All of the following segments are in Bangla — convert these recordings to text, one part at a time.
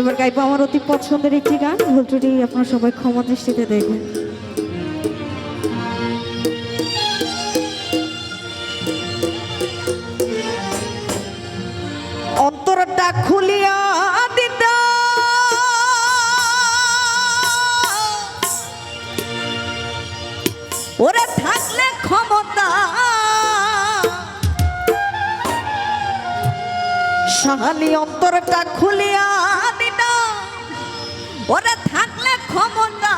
এবার গাইবো আমার অতি পছন্দের একটি গান। ভুলটুটি আপনারা সবাই ক্ষমা দৃষ্টিতে দেখবেন। অন্তরটা খুলিয়া দিতা। ওরে থাকলে ক্ষমতা। শাহালি অন্তরটা খুলিয়া ওরে থাকলে ক্ষমতা।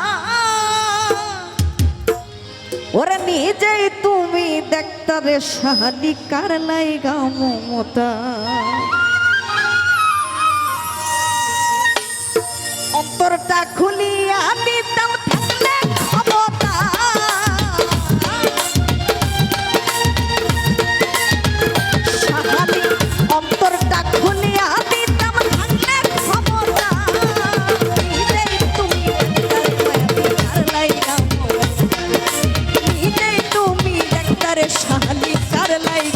ওরা নিজেই তুমি দেখতারে সাহানি কার লাইগা মমতা। অন্তরটা খুলিয়া দিতাম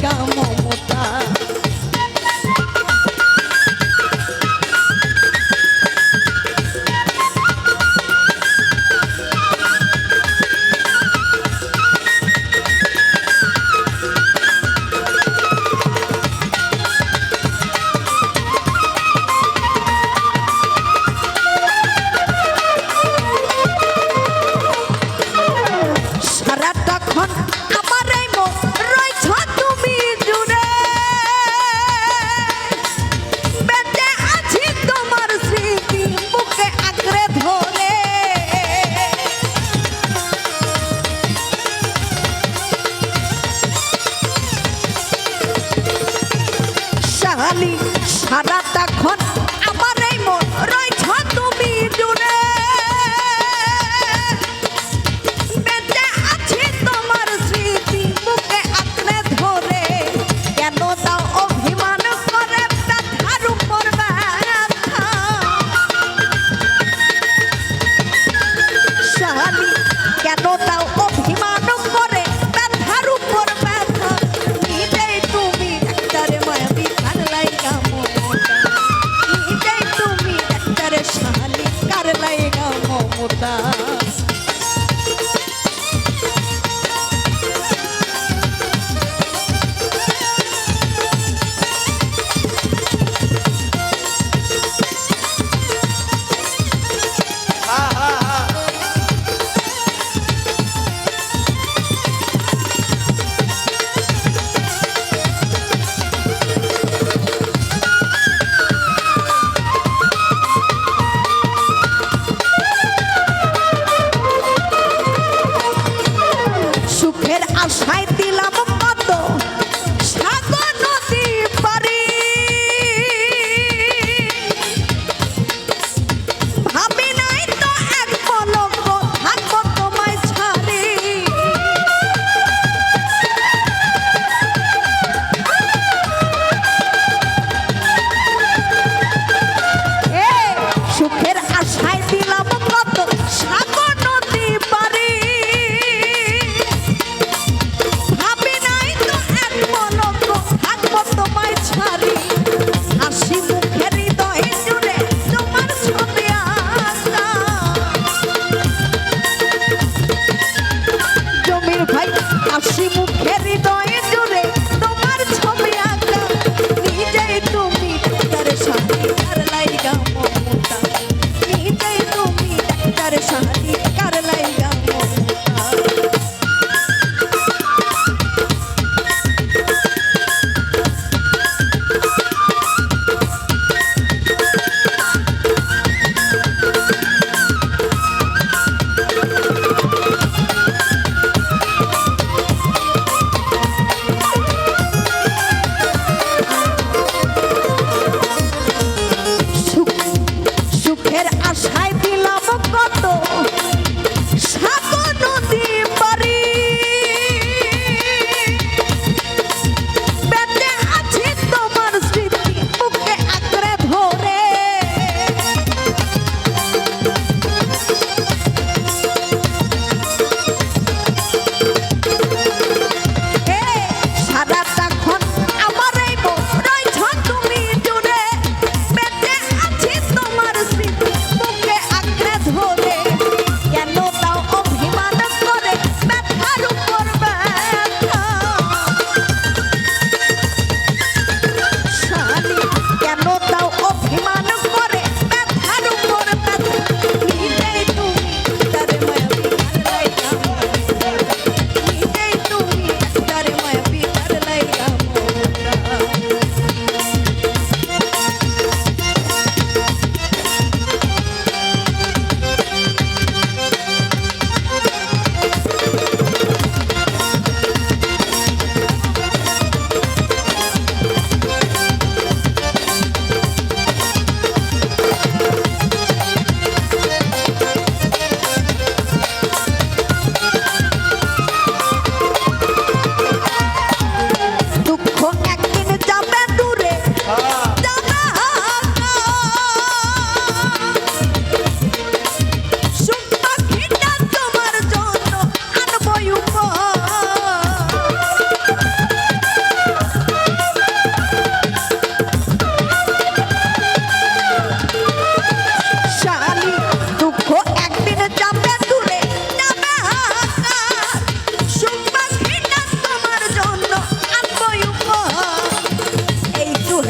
কার শালি সারাটাক্ষণ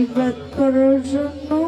আশীর্বাদ করার জন্য